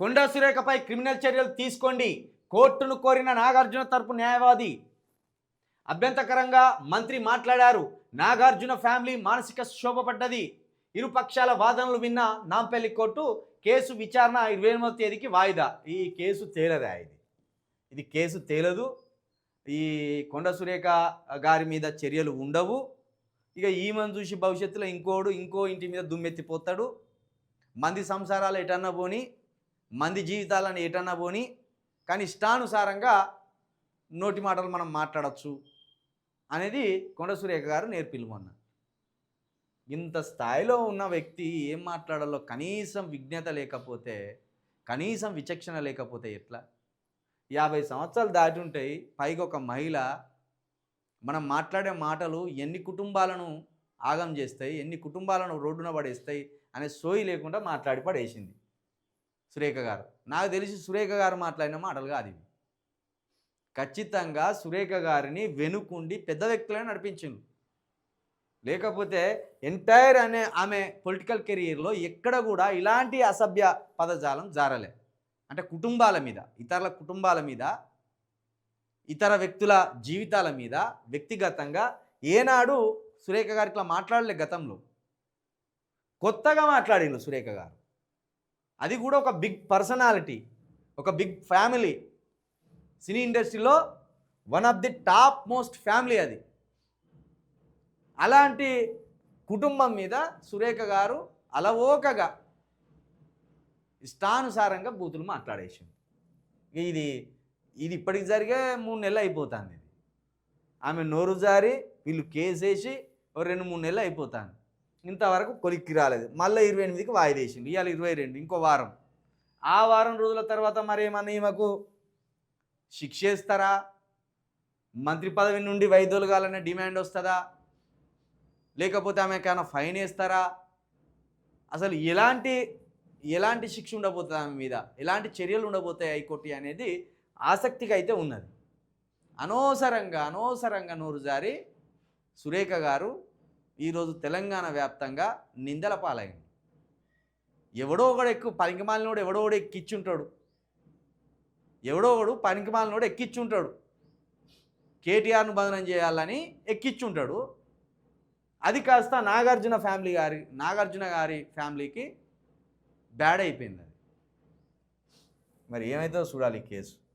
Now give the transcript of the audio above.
కొండా సురేఖపై criminal చర్యలు తీసుకోండి. కోర్టును కోరిన నాగార్జున తరపు న్యాయవాది. అభ్యంతకరంగా మంత్రి మాట్లాడారు. నాగార్జున ఫ్యామిలీ మానసిక శోభపడ్డది ఇరుపక్షాల వాదనలు విన్న నాంపల్లి కోర్టు కేసు విచారణ ఇరవై ఎనిమిదవ తేదీకి వాయిదా. ఈ కేసు తేలదా ఇది? ఇది కేసు తేలదు. ఈ కొండ సురేఖ గారి మీద చర్యలు ఉండవు. ఇక ఈమెను చూసి భవిష్యత్తులో ఇంకోడు ఇంకో ఇంటి మీద దుమ్మెత్తిపోతాడు. మంది సంసారాలు ఎటన్నా పోని మంది జీవితాలను ఎటన్నా పోని కానీ ఇష్టానుసారంగా నోటి మాటలు మనం మాట్లాడచ్చు అనేది కొండ సురేఖ గారు నేర్పిల్లు మొన్న. ఇంత స్థాయిలో ఉన్న వ్యక్తి ఏం మాట్లాడాలో కనీసం విజ్ఞత లేకపోతే కనీసం విచక్షణ లేకపోతే ఎట్లా? యాభై సంవత్సరాలు దాటి ఉంటాయి పైగా ఒక మహిళ మనం మాట్లాడే మాటలు ఎన్ని కుటుంబాలను ఆగం చేస్తాయి ఎన్ని కుటుంబాలను రోడ్డున పడేస్తాయి అనే సోయి లేకుండా మాట్లాడి పడేసింది. సురేఖ గారు. నాకు తెలిసి సురేఖ గారు మాట్లాడిన మాటలు కాదు ఇవి. ఖచ్చితంగా సురేఖ గారిని వెనుకుండి పెద్ద వ్యక్తులను నడిపించింది లేకపోతే ఎంటైర్ అనే ఆమె పొలిటికల్ కెరీర్లో ఎక్కడ కూడా ఇలాంటి అసభ్య పదజాలం జారలే. అంటే కుటుంబాల మీద ఇతరుల కుటుంబాల మీద ఇతర వ్యక్తుల జీవితాల మీద వ్యక్తిగతంగా ఏనాడు సురేఖ గారు ఇట్లా మాట్లాడలే గతంలో. కొత్తగా మాట్లాడిండు సురేఖ గారు. అది కూడా ఒక బిగ్ పర్సనాలిటీ ఒక బిగ్ ఫ్యామిలీ సినీ ఇండస్ట్రీలో one of the top most family అది. అలాంటి కుటుంబం మీద సురేఖ గారు అలవోకగా ఇష్టానుసారంగా బూతులు మాట్లాడేసింది ఇది ఇది ఇప్పటికి జరిగే మూడు నెలలు అయిపోతుంది ఇది. ఆమె నోరు జారి వీళ్ళు కేసేసి ఓ రెండు మూడు నెలలు అయిపోతాను ఇంతవరకు కొలిక్కి రాలేదు. మళ్ళీ ఇరవై ఎనిమిదికి వాయిదేసింది ఇవాళ ఇరవై రెండు ఇంకో వారం. ఆ వారం రోజుల తర్వాత మరేమన్నా ఈమెకు శిక్ష వేస్తారా? మంత్రి పదవి నుండి వైదొలగాలనే డిమాండ్ వస్తుందా? లేకపోతే ఆమెకైనా ఫైన్ వేస్తారా? అసలు ఎలాంటి ఎలాంటి శిక్ష ఉండబోతుంది ఆమె మీద? ఎలాంటి చర్యలు ఉండబోతాయి హైకోర్టు అనేది ఆసక్తిగా అయితే ఉన్నది. అనవసరంగా అనవసరంగా నోరు జారి సురేఖ గారు ఈరోజు తెలంగాణ వ్యాప్తంగా నిందల పాలైంది. ఎవడో ఒకడు ఎక్కువ పనికిమాలినోడు ఎవడో ఒకడు ఎక్కిచ్చుంటాడు. ఎవడో ఒకడు పనికిమాలినోడు ఎక్కిచ్చుంటాడు. కేటీఆర్ను బంధనం చేయాలని ఎక్కిచ్చుంటాడు. అది కాస్త నాగార్జున ఫ్యామిలీ గారి నాగార్జున గారి ఫ్యామిలీకి బ్యాడ్ అయిపోయింది అది. మరి ఏమైతుందో చూడాలి ఈ కేసు.